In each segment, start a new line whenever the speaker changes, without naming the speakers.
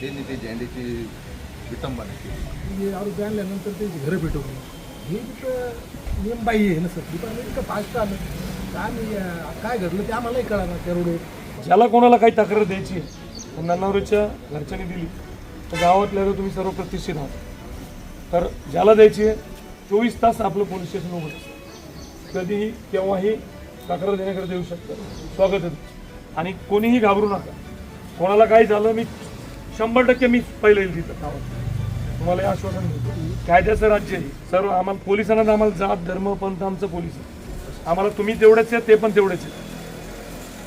त्यांनी ते झेंड्याची विटंबना केली.
आरोपी आणल्यानंतर त्यांची घरं भेटवली हे तिथं नियमबाह्य आहे ना सर? डिपार्टमेंट इतकं फास्ट आलं का आम्ही काय घडलं ते आम्हालाही कळणार त्या रोडवर.
ज्याला कोणाला काही तक्रार द्यायची आहे, नन्नावरीच्या घरच्यांनी दिली. तर गावातल्या लोक तुम्ही सर्व प्रतिष्ठित आहात. तर ज्याला द्यायची आहे चोवीस तास आपलं पोलीस स्टेशन उघड. कधीही केव्हाही तक्रार देण्याकडे देऊ शकतं. स्वागत. आणि कोणीही घाबरू नका. कोणाला काही झालं मी शंभर टक्के मी पहिले येईल तिथं. तुम्हाला हे आश्वासन देतो. कायद्याचं राज्य आहे. सर्व आम्हाला पोलिसांना तर आम्हाला जात धर्म पंथ आमचं पोलीस आहे. आम्हाला तुम्ही तेवढेच आहेत ते पण तेवढेच आहेत.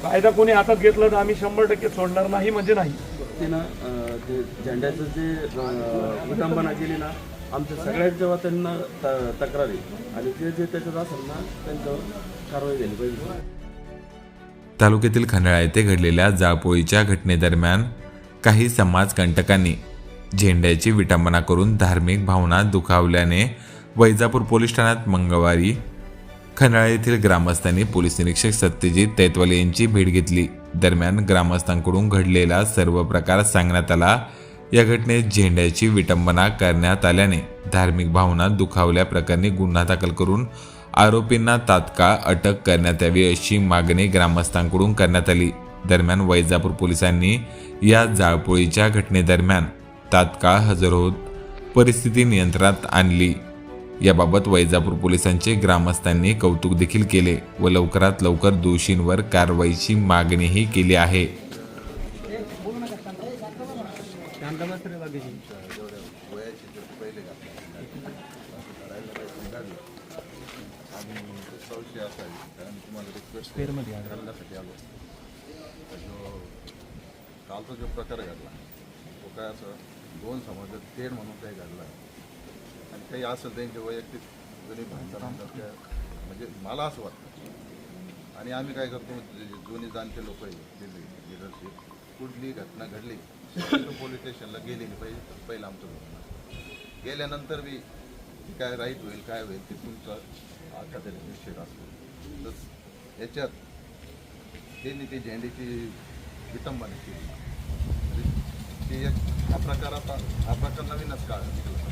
कायदा कोणी हातात घेतला तर आम्ही शंभर टक्के सोडणार नाही म्हणजे नाही.
त्यानं ते झेंड्याचं जे अं, विटंबना केली ना आमच्या सगळ्यांच्या वतीनं त- तक्रारी आणि ते जे त्याच्यात असेल ना त्यांच्यावर कारवाई झाली पाहिजे.
तालुक्यातील खंडाळा येथे घडलेल्या जाळपोळीच्या घटनेदरम्यान काही समाजकंटकांनी झेंड्याची विटंबना करून धार्मिक भावना दुखावल्याने वैजापूर पोलीस ठाण्यात मंगळवारी खंडाळा येथील ग्रामस्थांनी पोलीस निरीक्षक सत्यजित तैतवाले यांची भेट घेतली. दरम्यान ग्रामस्थांकडून घडलेला सर्व प्रकार सांगण्यात आला. या घटनेत झेंड्याची विटंबना करण्यात आल्याने धार्मिक भावना दुखावल्या प्रकरणी गुन्हा दाखल करून आरोपींना तात्काळ अटक करण्यात यावी अशी मागणी ग्रामस्थांकडून करण्यात आली. दरम्यान वैजापूर पोलिसांनी या जाळपोळीच्या घटनेदरम्यान तात्काळ हजर होत परिस्थिती नियंत्रणात आणली. याबाबत वैजापूर पोलिसांचे ग्रामस्थांनी कौतुक देखील केले व लवकरात लवकर दोषींवर कारवाईची मागणीही केली आहे.
तुम्हाला रिक्वेस्ट घालण्यासाठी आलो तर जो कालचा जो प्रकार घडला तो काय असं दोन समाजात तेढ म्हणून काही घडला. आणि काही असेल त्यांचे वैयक्तिक जुनी भांडण त्या म्हणजे मला असं वाटतं. आणि आम्ही काय करतो जे जुनी जाणते लोक आहे लिडरशिप कुठली घटना घडली पोलीस स्टेशनला गेलेली पाहिजे पहिलं आमचं घटना गेल्यानंतर बी काय राईट होईल काय होईल ते तुमचा तरी निश्चित असतो. तर याच्यात त्यांनी ते झेंडीची विटंबना केली. ते एक हा प्रकार आता हा प्रकार नवीनच काळ निघाला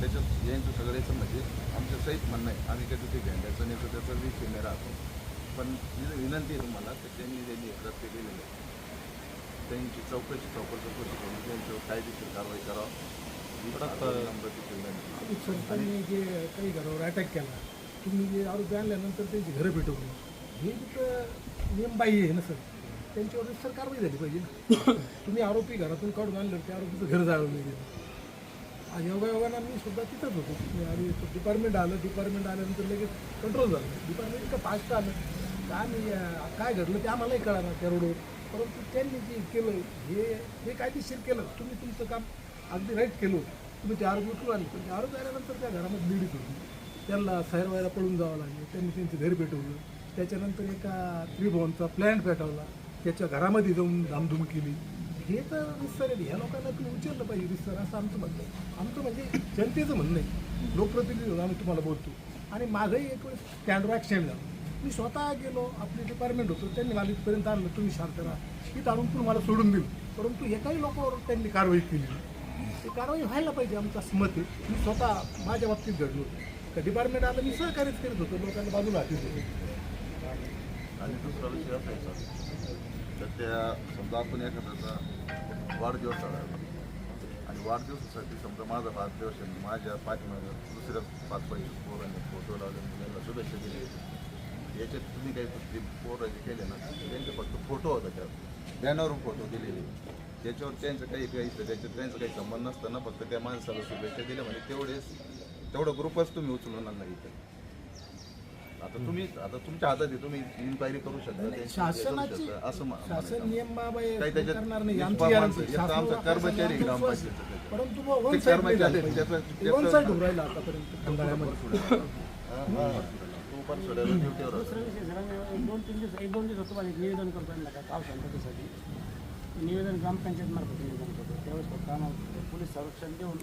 त्याच्यात यांचं सगळ्याचं म्हणजे आमचं सहित म्हणणं आहे आम्ही कधी ते झेंड्याचं नाही तर त्याचा विषय नाही राहतो. पण विन- विनंती आहे तुम्हाला तर त्यांनी त्यांनी कृत्य केलेलं आहे. त्यांची चौकशी चौकशी चौकशी करून त्यांच्यावर कायदेशीर कारवाई करावं.
सरकारने जे काही घरावर अटॅक केला तुम्ही जे आरोपी आणल्यानंतर त्यांची घरं भेटवली हे तिथं नियमबाह्य आहे ना सर? त्यांच्यावर सर कारवाई झाली पाहिजे ना. तुम्ही आरोपी घरातून काढून आणलं त्या आरोपीचं घर जाळून गेलं आज मी सुद्धा तिथंच होतो. मी आणि डिपार्टमेंट आलं डिपार्टमेंट आल्यानंतर लगेच कंट्रोल झालं. डिपार्टमेंट इतकं फास्ट आलं. का आम्ही काय घडलं ते आम्हालाही कळणार त्या रोडवर परंतु त्यांनी जे केलं हे हे कायदेशीर केलं. तुम्ही तुमचं काम अगदी राईट केलं तुम्ही ते आरोप उठून आले पण ते आरोप आल्यानंतर त्या घरामध्ये लीडच होती. त्यांना सैरवायला पळून जावं लागलं. त्यांनी त्यांचे घर पेटवलं. त्याच्यानंतर एका त्रिभुवनचा प्लॅन पेटवला. त्याच्या घरामध्ये जाऊन धामधूम केली. हे तर रिस्तर आहे. ह्या लोकांना तुम्ही उचललं पाहिजे रिस्तर असं आमचं म्हणणं आहे. आमचं म्हणजे जनतेचं म्हणणं आहे. लोकप्रतिनिधी म्हणून आम्ही तुम्हाला बोलतो. आणि माझंही एक वेळेस स्टँडवर ॲक्सिडेंट झालं. मी स्वतः गेलो आपले डिपार्टमेंट होतो त्यांनी मला इथपर्यंत आणलं तुम्ही शांत राहा. इथं आणून पण मला सोडून दिलं. परंतु एकाही लोकांवर त्यांनी कारवाई केली ते कारवाई व्हायला पाहिजे आमचा मत आहे. मी स्वतः माझ्या बाबतीत घडलो होतो. डिपार्टमेंट आलं मी सहकार्यच करत होतो. लोकांना बाजूला हातीत होतो.
आणि दुसरा विषय असायचा. तर त्या समजा आपण एखाद्याचा वाढदिवस साजरा आणि वाढदिवसासाठी समजा माझा वाढदिवस आहे माझ्या पाठीमागं दुसऱ्या पाच पाहिजे पोरांनी फोटो लावले मुलांना शुभेच्छा दिली याच्यात तुम्ही काही गोष्टी पोराचे केले ना त्यांचे फक्त फोटो होता त्यात बॅनरवर फोटो दिलेले. त्याच्यावर त्यांचं काही काही त्याच्यात त्यांचं काही संबंध नसताना फक्त त्या माणसाला शुभेच्छा दिल्या म्हणजे तेवढेच तेवढं ग्रुपच तुम्ही उचलून नाही इथे. आता तुम्ही आता तुमच्या हातात आहे तुम्ही इन्क्वायरी करू शकता
शासनाची.
असं मा-
शासन
म्हणायचं.
नियम बाबा
काही त्याच्यात
करणार नाही
निष्पाप
आमची.
एक तर कर्मचारी ग्रामपंचायतीचा.
परंतु बुवा one
ते
side
कर्मचारी
नाही झालं
आहे, त्याचं-
पाहिजे.
त्याचं-
one side होऊन राहिलं आतापर्यंत खंडाळ्यामध्ये
हा, हा. तू पण सोडायला ड्युटीवर होता.
दुसरा विषय सर आम्ही एक दोन तीन दिवस एक दोन दिवस होतो एक निवेदन करतो गाव शांततेसाठी निवेदन ग्रामपंचायत मार्फत निवेदन करतो त्यावेळेस फक्त आम्हाला पोलीस संरक्षण देऊन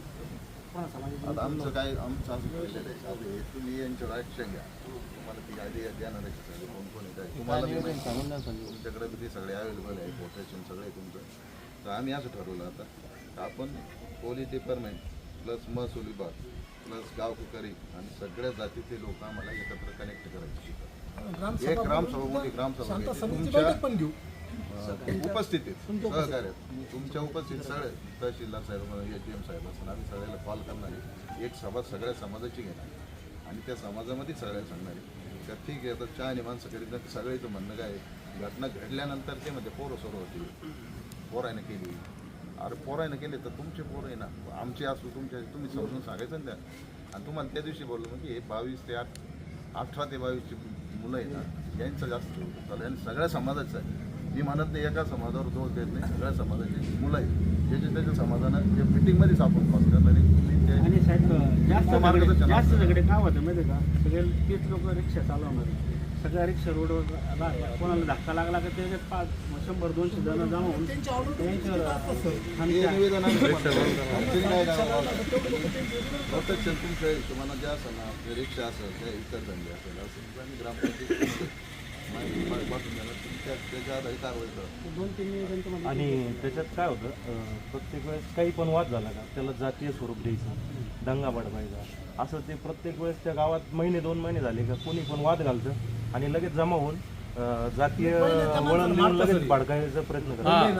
आता आमचं काय आमचं असं केलेलं आहे साधं आहे. तुम्ही यांच्यावर ॲक्शन घ्या. तुम्हाला ती गाडी देणार आहे का? कोण कोण आहे? काय? तुम्हाला. तुमच्याकडे बी ते सगळे अवेलेबल आहे कोटेशन सगळे तुमचं. तर आम्ही असं ठरवलं आता. आपण पोलीस डिपार्टमेंट प्लस महसूल विभाग प्लस गावकरी आणि सगळ्या जातीचे लोक आम्हाला एकत्र कनेक्ट करायचे. एक ग्रामसभामध्ये ग्रामसभा तुमच्या उपस्थितीत सहकार्यात तुमच्या उपस्थित सगळे तहसीलदार साहेब ए टी एम साहेब असतात आम्ही सगळ्याला कॉल करणारे एक सभा सगळ्या समाजाची घेणार आणि त्या समाजामध्ये सगळ्या सांगणारे तर ठीक आहे तर चहा आणि माणसं करीत सगळ्याचं म्हणणं काय घटना घडल्यानंतर ते म्हणजे पोरं सोरं होती. पोरायनं केली. अरे पोरायनं केले तर तुमचे पोरं आहे ना. आमचे असू तुमचे तुम्ही समजून सांगायचं ना त्या आणि तुम्हाला त्या दिवशी बोललो म्हणजे हे बावीस ते आठ अठरा ते बावीसची मुलं आहेत ना यांचं जास्त चालू आणि सगळ्या समाजाचं आहे. मी म्हणत नाही एका समाजावर दोष देत नाही सगळ्या समाजाची मुलं आहेत ज्याच्या त्याच्या समाजानं जे मिटिंगमध्येच आपण पास करणार
आणि साहेब जास्त
चला.
जास्त झगडे का होते माहिती का सगळे तेच लोक रिक्षा चालवणार सगळ्या रिक्षा रोडवर कोणाला धक्का लागला का त्याच्यात पाच शंभर दोनशे जण
राहणार. प्रत्यक्ष तुमच्या हिशोबानं जे असेल ना रिक्षा असेल त्या इतर धंदे असेल असं ग्रामपंचायत
आणि त्याच्यात काय होतं अं, प्रत्येक वेळेस काही पण वाद झाला का त्याला जातीय स्वरूप द्यायचं दंगा पाडवायचा असं ते प्रत्येक वेळेस त्या गावात महिने दोन महिने झाले का कोणी पण वाद घालतं आणि लगेच जमा होऊन अं, जातीय वळण देऊन लगेच भडकायचा प्रयत्न करतात.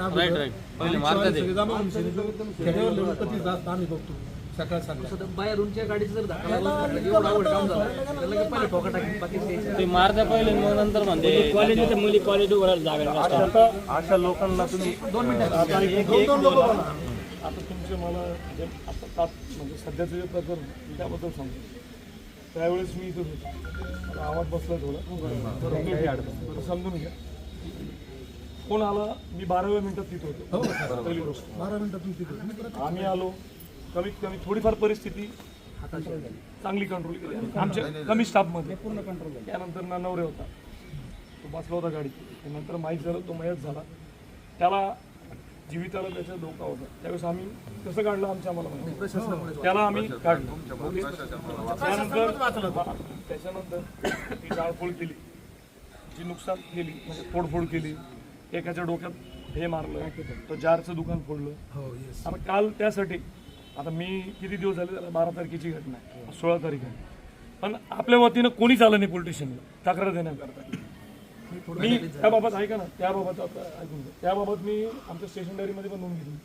खेड्यावर लेवल कधी जात आम्ही बघतो. सकाळ सकाळ.
बाहेरूनच्या गाडीचं जर धक्का लागला एवढा काम झालं. त्याला लगेच पहिले ठोका टाकी बाकी द्यायचं.
ते मारता पहिले मग नंतर म्हणते. कॉलेज मुली कॉलेज उघडायला जागा
अशा लोकांना तुम्ही
एक एक बोला. आता तुमचे मला जे आता तात म्हणजे सध्याचं जे प्रकरण त्याबद्दल सांगतो. त्यावेळेस मी इथं होतो. मला आवाज बसला थोडा. बरं, समजून घ्या. कोण आला मी बाराव्या मिनिटात तिथं होतो. पहिली गोष्ट.
बारा मिनिटातून तिथे मी परत
आम्ही आलो. कमीत कमी थोडीफार परिस्थिती चांगली कंट्रोल केली. आमच्या कमी स्टाफमध्ये पूर्ण कंट्रोल त्यानंतर नानवरे होता. तो बसला होता गाडीत. त्यानंतर माहीत झालं तो मयत झाला. त्याला जीविताला त्याचा धोका होता. त्यावेळेस आम्ही कसं काढलं आमच्या आम्हाला माहिती. त्याला आम्ही काढलं. त्यानंतर त्याच्यानंतर ती जाळपोळ केली. जी नुकसान केली म्हणजे फोडफोड केली. एकाच्या डोक्यात हे मारलं. तो जारचं दुकान फोडलं.
हो
काल त्यासाठी आता मी किती दिवस झाले त्याला बारा तारखेची घटना आहे. सोळा तारीख आहे. पण आपल्या वतीनं कोणीच आलं नाही पोलीस स्टेशनला. तक्रार देण्याकरता मी त्याबाबत ऐका ना. त्याबाबत आता ऐकून घ्या. त्याबाबत मी आमच्या स्टेशन डायरीमध्ये पण नोंद घेतली.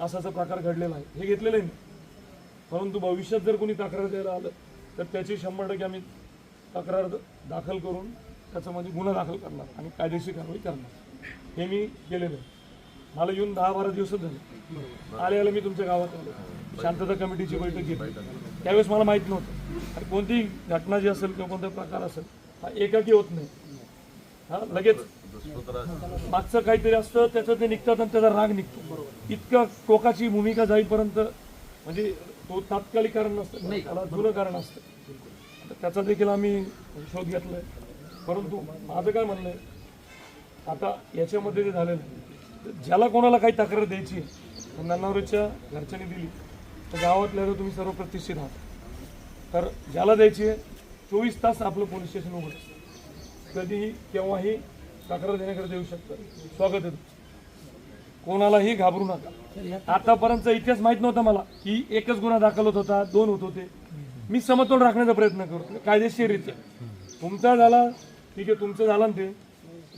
असा असा प्रकार घडलेला आहे. हे घेतलेलं आहे मी. परंतु भविष्यात जर कोणी तक्रार द्यायला आलं तर त्याची शंभर टक्के आम्ही तक्रार दाखल करून त्याच्यामध्ये गुन्हा दाखल करणार आणि कायदेशीर कारवाई करणार. हे मी केलेलं आहे. मला येऊन दहा बारा दिवसच झाले. आले आले मी तुमच्या गावात शांतता कमिटीची बैठक घेतली. त्यावेळेस मला माहीत नव्हतं. आणि कोणतीही घटना जी असेल किंवा कोणता प्रकार असेल हा एकाकी होत नाही. हा लगेच. मागचं काहीतरी असतं त्याचं ते निघतात आणि त्याचा राग निघतो. इतकं टोकाची भूमिका जाईपर्यंत म्हणजे तो तात्कालिक कारण नसतं. त्याला जुनं कारण असतं. त्याचा देखील आम्ही शोध घेतलाय. परंतु माझं काय म्हणणं आहे आता याच्यामध्ये जे झालेलं आहे, ज्याला कोणाला काही तक्रार द्यायची आहे, नन्नावरच्या घरच्यांनी दिली. तर गावातल्या तुम्ही सर्व प्रतिष्ठित आहात. तर ज्याला द्यायची आहे चोवीस तास आपलं पोलीस स्टेशन उघड कधीही केव्हाही तक्रार देण्याकडे देऊ शकतं. स्वागत आहे तुमचं. कोणालाही घाबरू नका. आतापर्यंतचा इतिहास माहीत नव्हता मला की एकच गुन्हा दाखल होत होता दोन होत होते. मी समतोल राखण्याचा प्रयत्न करतो कायदेशीररित्या. तुमचा झाला ठीक आहे तुमचं झालं ना ते.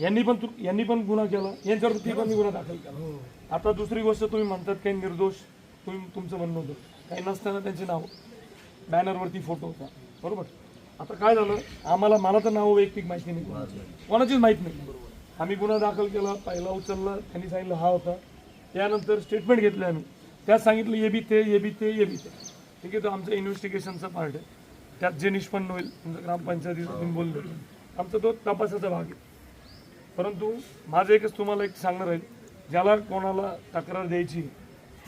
यांनी पण तु- यांनी पण गुन्हा केला. यांच्यावरती पण मी गुन्हा दाखल केला. आता दुसरी गोष्ट तुम्ही म्हणतात काही निर्दोष. तुम्ही तुमचं म्हणणं होतं. काही नसताना त्यांचे नाव. बॅनरवरती फोटो होता. बरोबर? आता काय झालं? आम्हाला मला तर नाव वैयक्तिक माहिती नाही. कोणाची कोणाचीच माहीत नाही. आम्ही गुन्हा दाखल केला पहिला उचलला त्यांनी सांगितलं हा होता. त्यानंतर स्टेटमेंट घेतले आम्ही. त्यात सांगितलं ये बी ते ये बी ते ये बी ते ठीक आहे तो आमचा इन्व्हेस्टिगेशनचा पार्ट आहे. त्यात जे निष्पन्न होईल तुमचं ग्रामपंचायतीत तुम्ही बोलले. आमचा तो तपासाचा भाग आहे. परंतु माझं एकच तुम्हाला एक सांगणार आहे ज्याला कोणाला तक्रार द्यायची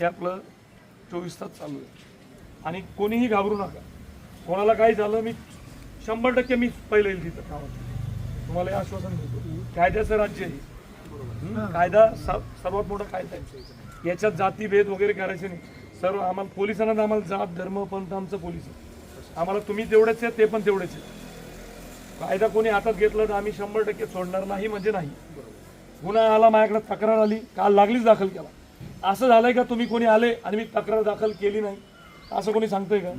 ते आपलं चोवीस तास चालू आहे. आणि कोणीही घाबरू नका. कोणाला काही झालं मी शंभर टक्के मी पहिलं येईल तिथं गावात तुम्हाला हे आश्वासन देतो. कायद्याचं राज्य आहे. कायदा स- सर्वात मोठा कायदा आहे. याच्यात जातीभेद वगैरे करायचे नाही. सर्व आम्हाला पोलिसांना आम्हाला जात धर्म पंथ आमचं पोलीस आहे. आम्हाला तुम्ही तेवढेच आहे ते पण तेवढेच आहे कायदा कोणी हातात घेतला तर आम्ही शंभर टक्के सोडणार नाही म्हणजे नाही. गुन्हा आला माझ्याकडे तक्रार आली काल लागलीच दाखल केला. असं झालंय का तुम्ही कोणी आले आणि मी तक्रार दाखल केली नाही? असं कोणी सांगतोय का?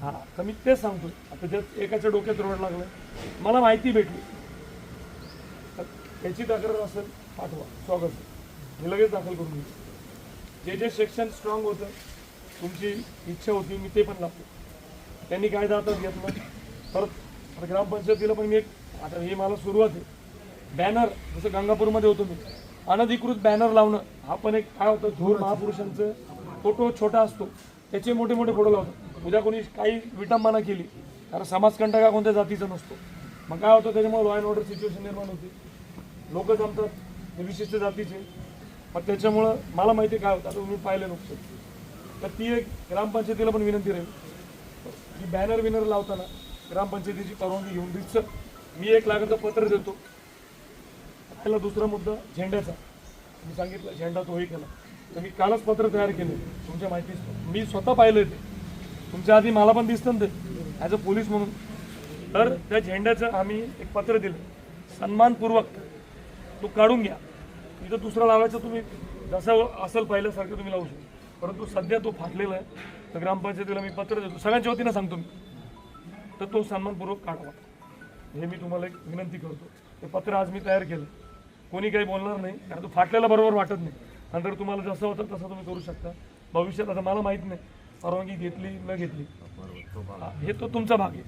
हा तर मी तेच सांगतोय. आता त्यात एकाच्या डोक्यात रोड लागलाय मला माहिती भेटली. तर त्याची तक्रार असेल पाठवा. स्वागत. मी लगेच दाखल करून देईन जे जे सेक्शन स्ट्रॉंग होतं तुमची इच्छा होती मी ते पण लागतो त्यांनी काय हातात घेतलं. परत आता ग्रामपंचायतीला पण मी एक आता हे मला सुरुवात आहे. बॅनर जसं गंगापूरमध्ये होतो मी. अनधिकृत बॅनर लावणं हा पण एक काय होतं थोर महापुरुषांचं फोटो छोटा असतो. त्याचे मोठे मोठे फोटो लावतात उद्या कोणी काही विटंबना केली कारण समाजकंटक हा कोणत्या जातीचा नसतो. मग काय होतं त्याच्यामुळे लॉ अँड ऑर्डर सिच्युएशन निर्माण होते. लोक जमतात हे विशिष्ट जातीचे. मग त्याच्यामुळं मला माहिती काय होतं आता तुम्ही पाहिलं नुकसान तर ती एक ग्रामपंचायतीला पण विनंती राहील. की बॅनर विनर लावताना ग्रामपंचायतीची परवानगी घेऊन रितसर मी एक लाखाचं पत्र देतो. पहिला दुसरा मुद्दा झेंड्याचा. मी सांगितलं झेंडा तोही केला. तर मी कालच पत्र तयार केले. तुमच्या माहिती मी स्वतः पाहिलं ते. तुमच्या आधी मला पण दिसतं ना ते ॲज अ पोलीस म्हणून. तर त्या झेंड्याचं आम्ही एक पत्र दिलं. सन्मानपूर्वक. तो काढून घ्या. इथं दुसरा लावायचं तुम्ही. जसं असेल पहिल्यासारखं तुम्ही लावू शकता. परंतु सध्या तो फाटलेला आहे. तर ग्रामपंचायतीला मी पत्र देतो. सगळ्यांच्या वतीनं सांगतो मी. तर तो सन्मानपूर्वक काढावा. हे मी तुम्हाला एक विनंती करतो. ते पत्र आज मी तयार केलं. कोणी काही बोलणार नाही. कारण तो फाटलेला बरोबर वाटत नाही. नंतर तुम्हाला जसं होतं तसं तुम्ही करू शकता. भविष्यात आता मला माहीत नाही. परवानगी घेतली न घेतली. हे तो तुमचा भाग आहे.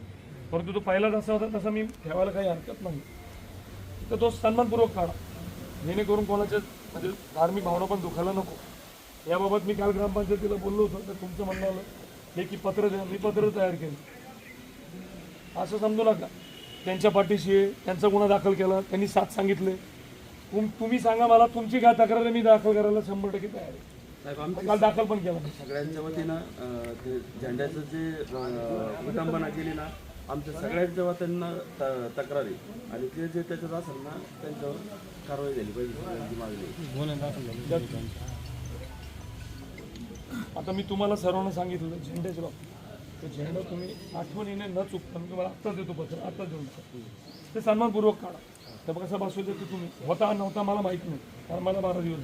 परंतु तो पहिला जसा होता तसा मी ठेवायला काही हरकत नाही. तर तो सन्मानपूर्वक काढा. जेणेकरून कोणाच्या म्हणजे धार्मिक भावना पण दुखायला नको. याबाबत मी काल ग्रामपंचायतीला बोललो होतो. तर तुमचं म्हणणं आलं. हे की पत्र द्या. मी पत्र तयार केलं. असं समजू नका. त्यांच्या पाठीशी आहे त्यांचा गुन्हा दाखल केला त्यांनी साथ सांगितले. तुम तुम्ही सांगा मला तुमची काय तक्रार आहे, मी दाखल करायला शंभर टक्के तयार आहे.
साहेब
काल दाखल पण केला.
सगळ्यांच्या वतीनं अं, ते झेंड्याचं जे अं, विटंबना केली ना आमच्या सगळ्यांच्या वतीनं त- तक्रारी आणि ते जे त्याच्यात असेल ना त्यांच्यावर कारवाई झाली पाहिजे सगळ्यांची मागणी आहे.
आता मी तुम्हाला सर्वांना सांगितलं झेंड्याच्या बाबतीत. तर झेंडा तुम्ही आठवणीने न चुकता मी तुम्हाला आत्ताच देतो पत्र आत्ताच देऊन ते सन्मानपूर्वक काढा. तर कसं बसवलं ते तुम्ही होता नव्हता मला माहीत नाही. कारण मला बारा दिवस